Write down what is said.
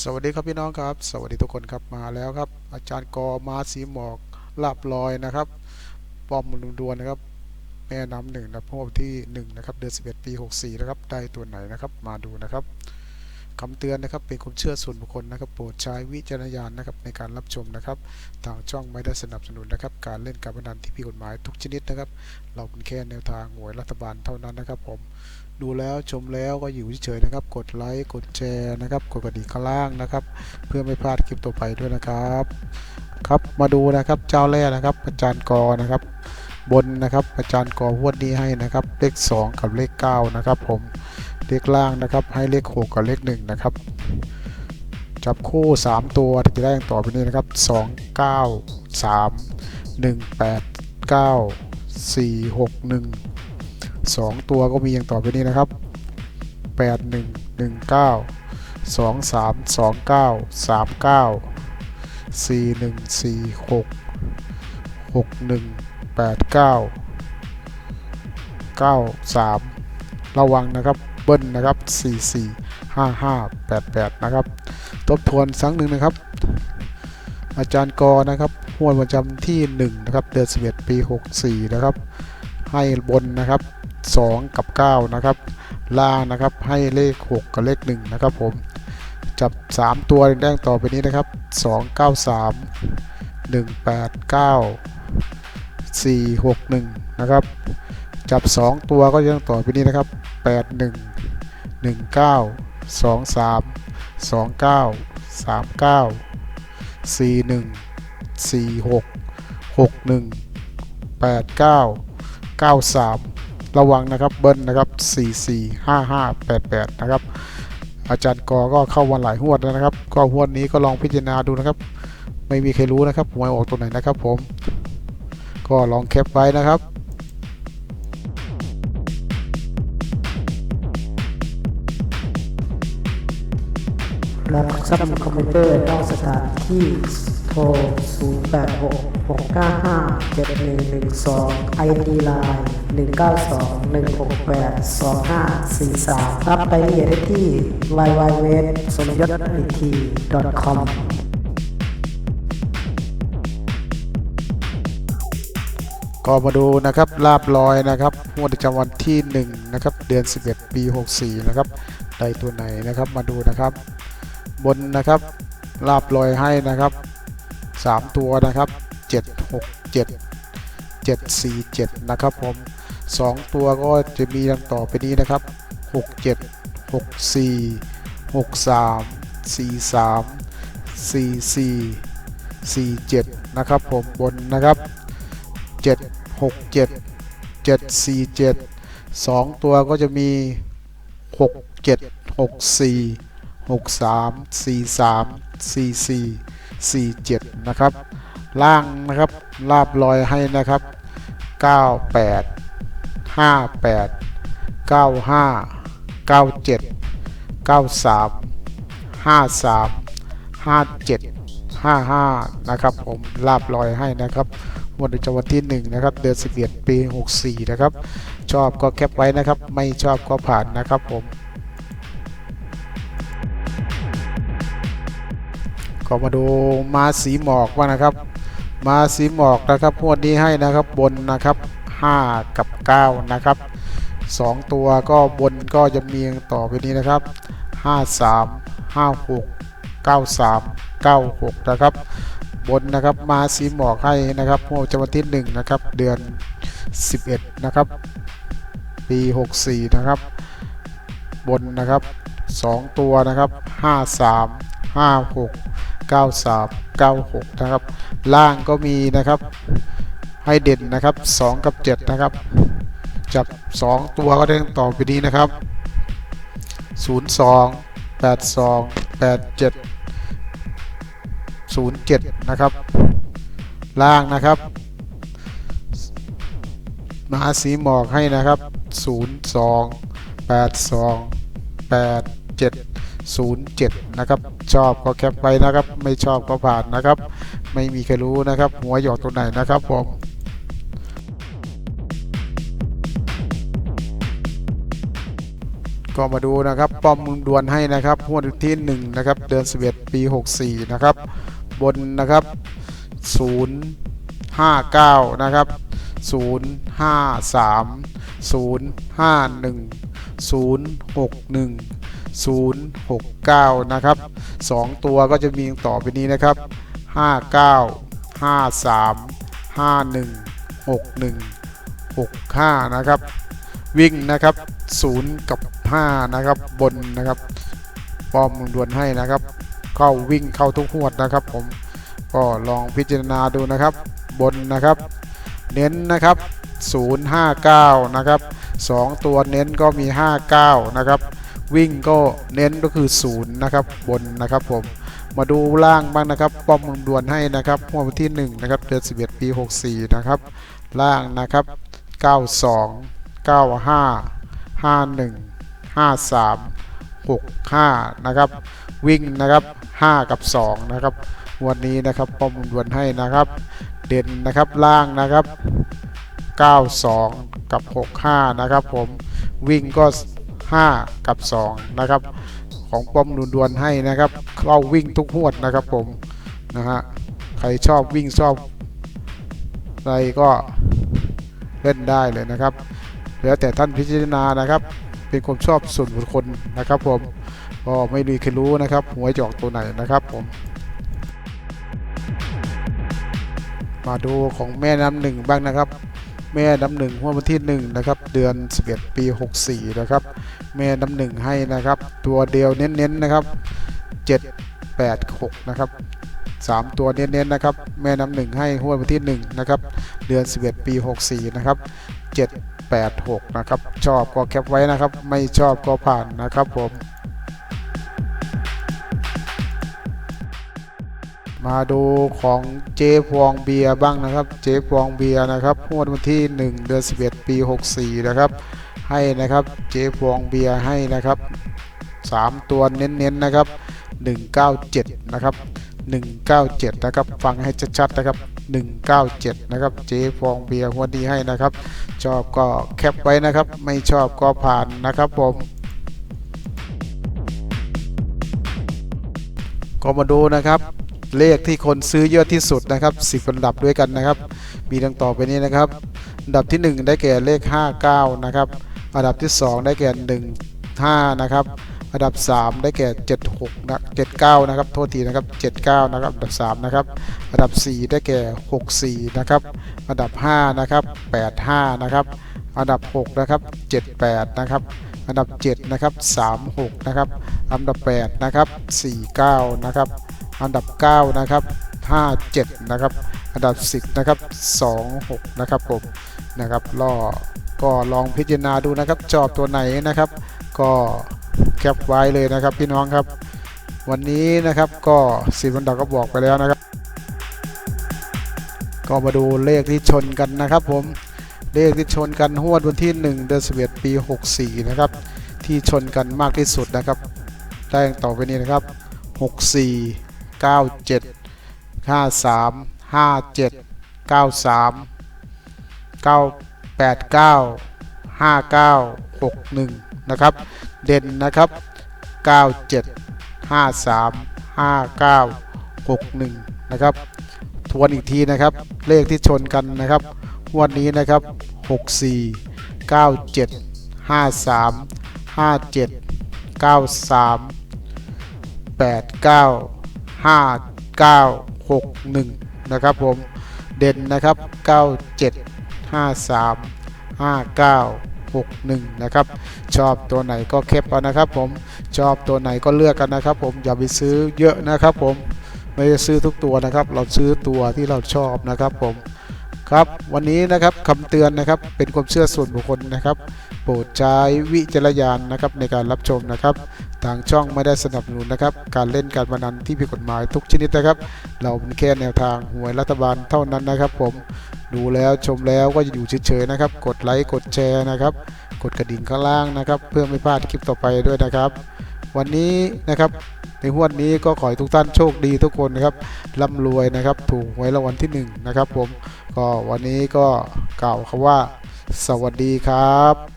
สวัสดีครับพี่น้องครับ สวัสดีทุกคนครับมาแล้วครับ อาจารย์กอมาสีหมอกลาบลอยนะครับป้อมลุงดวนนะครับแม่น้ำหนึ่งนะพวกที่หนึ่งนะครับเดือน11 ปี 64นะครับได้ตัวไหนนะครับมาดูนะครับ คำเตือนนะครับ เป็นความเชื่อส่วนบุคคลนะครับ โปรดใช้วิจารณญาณนะครับในการรับชมนะครับ ทางช่องไม่ได้สนับสนุนนะครับ การเล่นการพนันที่ผิดกฎหมายทุกชนิดนะครับ เราเป็นแค่แนวทางหวยรัฐบาลเท่านั้นนะครับ ผม ดูแล้วชมแล้วก็อยู่เฉยๆนะครับ กดไลค์กดแชร์นะครับ กดกระดิ่งข้างล่างนะครับ เพื่อไม่พลาดคลิปต่อไปด้วยนะครับ ครับมาดูนะครับเจ้าแรกนะครับ อาจารย์กอนะครับ บนนะครับอาจารย์กอวดนี้ให้นะครับ เลข 2 กับเลข9นะครับผม เลขล่างนะครับให้เลข 6 กับเลข1นะครับจับคู่ 3 ตัวที่จะได้อย่างต่อไปนี้นะครับ 2 9 3 1 8 9 4 6 1 2 ตัวก็มีอย่างต่อไปนี้นะครับ 8 1 1 9 2 3 2 9 3 9สี่หนึ่งสี่หกหกหนึ่งแปดเก้าเก้าสามระวังนะครับ เบิ้ลนะครับสี่สี่ห้าห้าแปดแปดนะครับ ทบทวนสังหนึ่งนะครับ อาจารย์กอนะครับหัวดประจำที่หนึ่งนะครับ เดือนสิบเอ็ดปีหกสี่นะครับ ให้บนนะครับสองกับเก้านะครับ ล่างนะครับ ให้เลขหกกับเลขหนึ่งนะครับผม จับ 3 ตัวแดงต่อไปนี้นะครับ 2 9 3 1 8 9 4 6 1 นะครับ จับ 2 ตัวก็ยังต่อไปนี้นะครับ 8 1923 2 9 3 9 4 1 4 6 6 1 8 9 9 3 ระวังนะครับเบิ้ลนะครับ 4 4 5 5 8 8 นะครับ อาจารย์กอก็เข้าวันหลายหวดแล้วนะครับ ก็หวดนี้ก็ลองพิจารณาดูนะครับ ไม่มีใครรู้นะครับหวยออกตัวไหนนะครับผม ก็ลองแคปไว้นะครับ รับซับคอมพิวเตอร์นอกสถานที่โทร 086 695 7112 ID Line 192 168 2543 รับรายละเอียดได้ที่ www สมยศ .com ก็มาดูนะครับลาบลอยนะครับงวดประจำวันที่1นะครับเดือน 11 ปี 64 นะครับได้ตัวไหนนะครับมาดูนะครับ บนนะครับลาบลอยให้นะครับ 3 ตัวนะครับ 7 6 7 7 4 7 นะครับผม 2 ตัวก็จะมีดังต่อไปนี้นะครับ 6 7 6 4 6 3 4 3 4 4 4 7 นะครับผมบนนะครับ 7 6 7 7 4 7 2 ตัวก็จะมี 6 7 64 63 4 3 4 4 4 7 นะครับ ล่างนะครับลาบลอยให้นะครับ 9 8 5 8 9 5 9 7 9 3 5 3 5 7 55 นะครับผมลาบลอยให้นะครับวันจังหวัดที่1นะครับเดือน11 ปี 64 นะครับ ชอบก็แคปไว้นะครับ ไม่ชอบก็ผ่านนะครับผม ก็มาดูมาสีหมอกว่านะครับ มาสีหมอกนะครับงวดนี้ให้นะครับบนนะครับ 5 กับ 9 นะครับ 2 ตัวก็บนก็จะมีต่อไปนี้นะครับ 53 56 93 96 นะครับ บนนะครับมาสีหมอกให้นะครับงวดจังหวัดที่1นะครับเดือน 11 นะครับ ปี 64 นะครับ บนนะครับ 2 ตัวนะครับ 53 56 93 96 นะครับ ล่างก็มีนะครับ ให้เด่นนะครับ 2 กับ 7 นะครับ จับ 2 ตัวก็ได้ต่อไปนี้นะครับ 02 82 87 07 นะครับ ล่างนะครับมหาสีหมอกให้นะครับ 02 82 87 07 นะครับ ชอบก็แคปไว้นะครับ ไม่ชอบก็ผ่านนะครับ ไม่มีใครรู้นะครับ หัวหยอกตัวไหนนะครับผมก็มาดูนะครับ ป้อมมึงดวนให้นะครับงวดที่1นะครับ เดือน11 ปี 64 นะครับ บนนะครับ 059 นะครับ 053 051 061 069 นะครับ 2 ตัวก็จะมีต่อไปนี้นะครับ 59 53 51 61 65 นะครับ วิ่งนะครับ 0 กับ 5 นะครับ บนนะครับป้อมมึงดวนให้นะครับ เข้าวิ่งเข้าทุกหวดนะครับ ผมก็ลองพิจารณาดูนะครับ บนนะครับ เน้นนะครับ 059 นะครับ 2 ตัวเน้นก็มี 59 นะครับ วิ่งก็เน้นก็คือ0นย์นะครับบนนะครับผมมาดูล่างบ้างนะครับ ป้อมมึงดวนให้นะครับหัววันที่1นะครับเดือน11 ปี 64 นะครับ ล่างนะครับ 92 95 51 53 65 นะครับ วิ่งนะครับ 5 กับ 2 นะครับ วันนี้นะครับ ป้อมดวนให้นะครับ เด่นนะครับล่างนะครับ 92 กับ 65 นะครับผมวิ่งก็ 5 กับ 2 นะครับ ของป้อมนุนดวนให้นะครับเข้าวิ่งทุกหวดนะครับผมนะฮะใครชอบวิ่งชอบอะไรก็เล่นได้เลยนะครับ แล้วแต่ท่านพิจารณานะครับ เป็นความชอบส่วนบุคคลนะครับผมก็ไม่มีใครรู้นะครับหวยจอกตัวไหนนะครับผมมาดูของแม่น้ำหนึ่งบ้างนะครับ แม่น้ำหนึ่งงวดวันที่1นะครับเดือน 11 ปี 64 นะครับแม่น้ำหนึ่งให้นะครับ ตัวเดียวเน้นๆนะครับ 7 8 6 นะครับ 3 ตัวเน้นๆนะครับ แม่น้ำหนึ่งให้งวดวันที่1นะครับเดือน 11 ปี 64 นะครับ 7 8 6 นะครับ ชอบก็แคปไว้นะครับ ไม่ชอบก็ผ่านนะครับผม มาดูของเจ๊พวงเบียร์บ้างนะครับ เจ๊พวงเบียร์นะครับงวดวันที่ 1 เดือน 11 ปี 64 นะครับ ให้นะครับเจ๊พวงเบียร์ให้นะครับ 3 ตัวเน้นๆนะครับ 197 นะครับ 197 นะครับ ฟังให้ชัดๆนะครับ 197 นะครับ เจ๊ฟองเบียร์วันนี้ให้นะครับ ชอบก็แคปไว้นะครับ ไม่ชอบก็ผ่านนะครับผมก็มาดูนะครับ เลขที่คนซื้อเยอะที่สุดนะครับ10อันดับด้วยกันนะครับ มีดังต่อไปนี้นะครับ อันดับที่ 1 ได้แก่เลข 59 นะครับ อันดับที่ 2 ได้แก่ 15 นะครับ อันดับ 3 ได้แก่ 76นะ79 นะครับ โทษทีนะครับ 79 นะครับ อันดับ 3 นะครับ อันดับ 4 ได้แก่ 64 นะครับ อันดับ 5 นะครับ 85 นะครับ อันดับ 6 นะครับ 78 นะครับอันดับ 7 นะครับ 36 นะครับ อันดับ 8 นะครับ 49 นะครับ อันดับ 9 นะครับ 57 นะครับ อันดับ 10 นะครับ 26 นะครับผมนะครับล่อก็ลองพิจารณาดูนะครับชอบตัวไหนนะครับ ก็แคปไว้เลยนะครับพี่น้องครับ วันนี้นะครับก็สิบันดับก็บอกไปแล้วนะครับ ก็มาดูเลขที่ชนกันนะครับผมเลขที่ชนกันหวดวันที่ 1 เดือน11 ปี 64 นะครับ ที่ชนกันมากที่สุดนะครับ ได้ต่อไปนี้นะครับ 64 97 53 57 93 989 59 61 นะครับ เด่นนะครับ 97 53 59 61 นะครับทวนอีกทีนะครับเลขที่ชนกันนะครับวันนี้นะครับ 64 97 53 57 93 89 59 61 นะครับผมเด่นนะครับ 97 53 59 61 นะครับ ชอบตัวไหนก็แคปเอานะครับผมชอบตัวไหนก็เลือกกันนะครับ ผมอย่าไปซื้อเยอะนะครับผมไม่ได้ซื้อทุกตัวนะครับ เราซื้อตัวที่เราชอบนะครับผม ครับ วันนี้นะครับคำเตือนนะครับเป็นความเชื่อส่วนบุคคลนะครับ โปรดใช้วิจารณญาณนะครับในการรับชมนะครับ ทางช่องไม่ได้สนับสนุนนะครับ การเล่นการพนันที่ผิดกฎหมายทุกชนิดนะครับ เราเป็นแค่แนวทางหวยรัฐบาลเท่านั้นนะครับ ผมดูแล้วชมแล้วก็จะอยู่เฉยๆนะครับ กดไลค์กดแชร์นะครับ กดกระดิ่งข้างล่างนะครับ เพื่อไม่พลาดคลิปต่อไปด้วยนะครับ วันนี้นะครับในหวดนี้ก็ขอให้ทุกท่านโชคดีทุกคนนะครับร่ำรวยนะครับ ถูกหวยรางวัลที่หนึ่งนะครับผมก็วันนี้ก็กล่าวคำว่า สวัสดีครับ